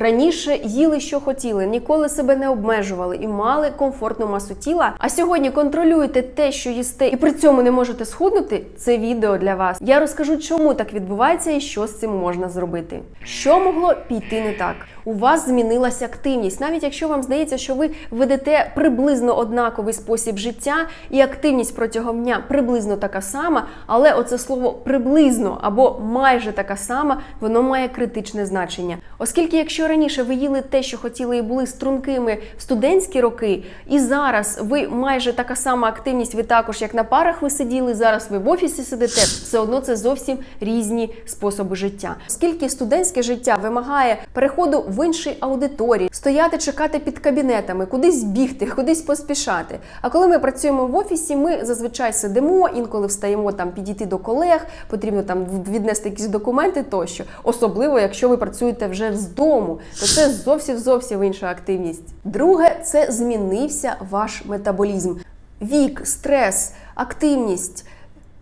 Раніше їли, що хотіли, ніколи себе не обмежували і мали комфортну масу тіла. А сьогодні контролюєте те, що їсте, і при цьому не можете схуднути. Це відео для вас. Я розкажу, чому так відбувається і що з цим можна зробити. Що могло піти не так? У вас змінилася активність, навіть якщо вам здається, що ви ведете приблизно однаковий спосіб життя, і активність протягом дня приблизно така сама, але оце слово приблизно або майже така сама, воно має критичне значення. Оскільки, якщо раніше ви їли те, що хотіли, і були стрункими в студентські роки, і зараз ви майже така сама активність, ви також як на парах ви сиділи, зараз ви в офісі сидите, все одно це зовсім різні способи життя. Оскільки студентське життя вимагає переходу в іншій аудиторії, стояти, чекати під кабінетами, кудись бігти, кудись поспішати. А коли ми працюємо в офісі, ми зазвичай сидимо, інколи встаємо там підійти до колег, потрібно там віднести якісь документи тощо. Особливо, якщо ви працюєте вже з дому, то це зовсім зовсім інша активність. Друге, це змінився ваш метаболізм. Вік, стрес, активність.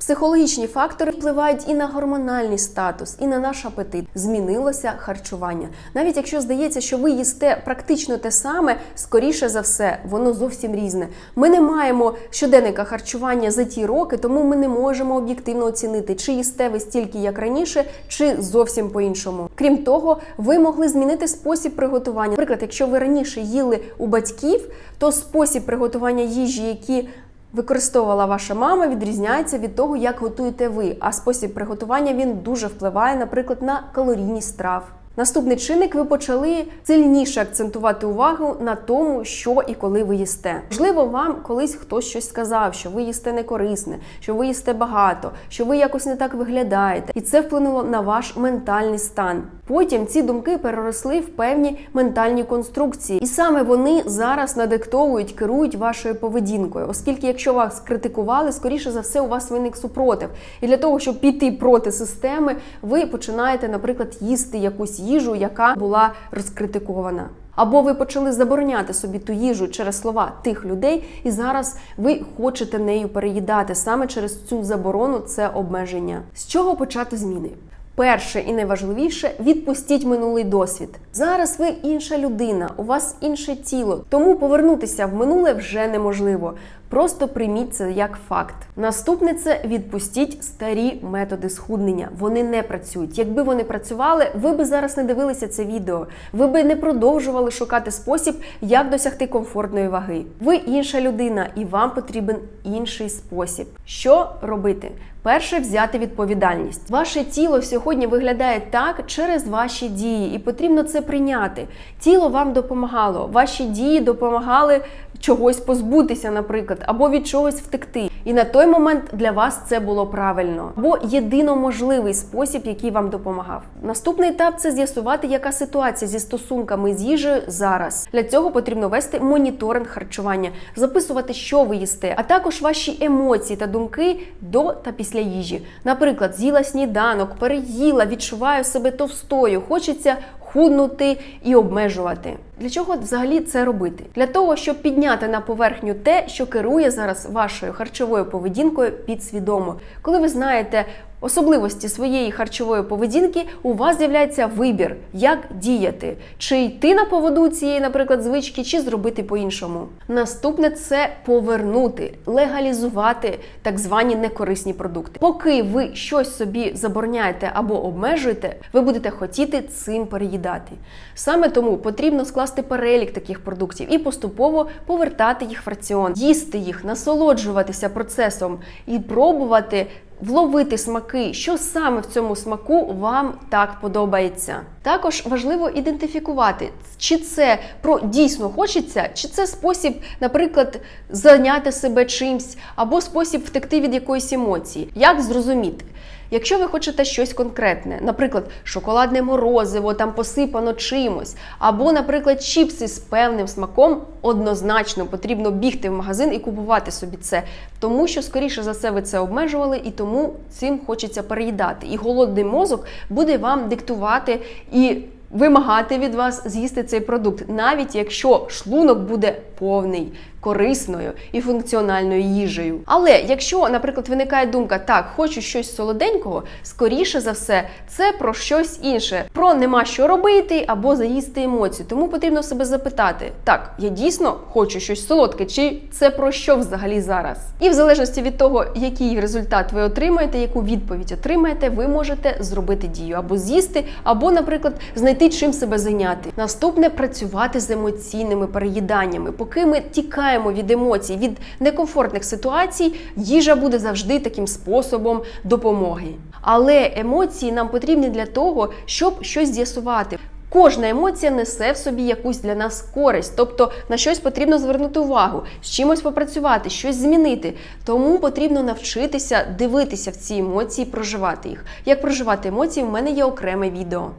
Психологічні фактори впливають і на гормональний статус, і на наш апетит. Змінилося харчування. Навіть якщо здається, що ви їсте практично те саме, скоріше за все, воно зовсім різне. Ми не маємо щоденника харчування за ті роки, тому ми не можемо об'єктивно оцінити, чи їсте ви стільки, як раніше, чи зовсім по-іншому. Крім того, ви могли змінити спосіб приготування. Наприклад, якщо ви раніше їли у батьків, то спосіб приготування їжі, які використовувала ваша мама, відрізняється від того, як готуєте ви. А спосіб приготування він дуже впливає, наприклад, на калорійність страв. Наступний чинник ви почали сильніше акцентувати увагу на тому, що і коли ви їсте. Можливо, вам колись хтось щось сказав, що ви їсте некорисне, що ви їсте багато, що ви якось не так виглядаєте, і це вплинуло на ваш ментальний стан. Потім ці думки переросли в певні ментальні конструкції, і саме вони зараз надиктовують, керують вашою поведінкою, оскільки, якщо вас критикували, скоріше за все, у вас виник супротив. І для того, щоб піти проти системи, ви починаєте, наприклад, їсти якусь їжу, яка була розкритикована. Або ви почали забороняти собі ту їжу через слова тих людей, і зараз ви хочете нею переїдати саме через цю заборону, це обмеження. З чого почати зміни? Перше і найважливіше відпустіть минулий досвід. Зараз ви інша людина, у вас інше тіло, тому повернутися в минуле вже неможливо. Просто прийміть це як факт. Наступне це відпустіть старі методи схуднення. Вони не працюють. Якби вони працювали, ви би зараз не дивилися це відео. Ви би не продовжували шукати спосіб, як досягти комфортної ваги. Ви інша людина, і вам потрібен інший спосіб. Що робити? Перше взяти відповідальність. Ваше тіло сьогодні виглядає так через ваші дії, і потрібно це прийняти. Тіло вам допомагало, ваші дії допомагали чогось позбутися, наприклад, або від чогось втекти. І на той момент для вас це було правильно, або єдино можливий спосіб, який вам допомагав. Наступний етап це з'ясувати, яка ситуація зі стосунками з їжею зараз. Для цього потрібно вести моніторинг харчування, записувати, що ви їсте, а також ваші емоції та думки до та після їжі. Наприклад, з'їла сніданок, переїла, відчуваю себе товстою, хочеться худнути і обмежувати. Для чого взагалі це робити? Для того, щоб підняти на поверхню те, що керує зараз вашою харчовою поведінкою підсвідомо. Коли ви знаєте особливості своєї харчової поведінки, у вас з'являється вибір, як діяти, чи йти на поводу цієї, наприклад, звички, чи зробити по-іншому. Наступне це повернути, легалізувати так звані некорисні продукти. Поки ви щось собі забороняєте або обмежуєте, ви будете хотіти цим переїдати. Саме тому потрібно скласти перелік таких продуктів і поступово повертати їх в раціон, їсти їх, насолоджуватися процесом і пробувати вловити смаки, що саме в цьому смаку вам так подобається. Також важливо ідентифікувати, чи це про дійсно хочеться, чи це спосіб, наприклад, зайняти себе чимсь, або спосіб втекти від якоїсь емоції. Як зрозуміти? Якщо ви хочете щось конкретне, наприклад, шоколадне морозиво там посипано чимось, або, наприклад, чіпси з певним смаком, однозначно потрібно бігти в магазин і купувати собі це, тому що, скоріше за все, ви це обмежували, і тому цим хочеться переїдати. І голодний мозок буде вам диктувати і. Вимагати від вас з'їсти цей продукт, навіть якщо шлунок буде повний корисною і функціональною їжею. Але якщо, наприклад, виникає думка, так, хочу щось солоденького, скоріше за все, це про щось інше, про нема що робити або заїсти емоцію. Тому потрібно себе запитати: так, я дійсно хочу щось солодке, чи це про що взагалі зараз? І в залежності від того, який результат ви отримаєте, яку відповідь отримаєте, ви можете зробити дію або з'їсти, або, наприклад, знайти чим себе зайняти. Наступне працювати з емоційними переїданнями. Поки ми тікаємо від емоцій, від некомфортних ситуацій, їжа буде завжди таким способом допомоги. Але емоції нам потрібні для того, щоб щось з'ясувати. Кожна емоція несе в собі якусь для нас користь, тобто на щось потрібно звернути увагу, з чимось попрацювати, щось змінити. Тому потрібно навчитися дивитися в ці емоції, проживати їх. Як проживати емоції, в мене є окреме відео.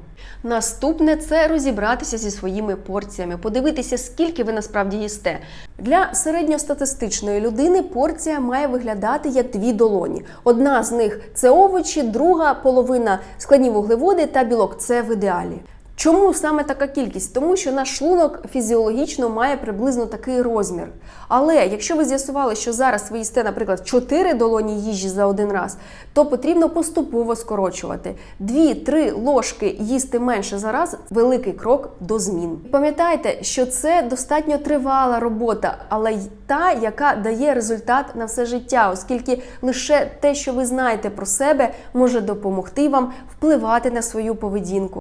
Наступне це розібратися зі своїми порціями, подивитися, скільки ви насправді їсте. Для середньостатистичної людини порція має виглядати як дві долоні. Одна з них це овочі, друга половина складні вуглеводи та білок. Це в ідеалі. Чому саме така кількість? Тому що наш шлунок фізіологічно має приблизно такий розмір. Але якщо ви з'ясували, що зараз ви їсте, наприклад, 4 долоні їжі за один раз, то потрібно поступово скорочувати. 2-3 ложки їсти менше за раз великий крок до змін. Пам'ятайте, що це достатньо тривала робота, але й та, яка дає результат на все життя, оскільки лише те, що ви знаєте про себе, може допомогти вам впливати на свою поведінку.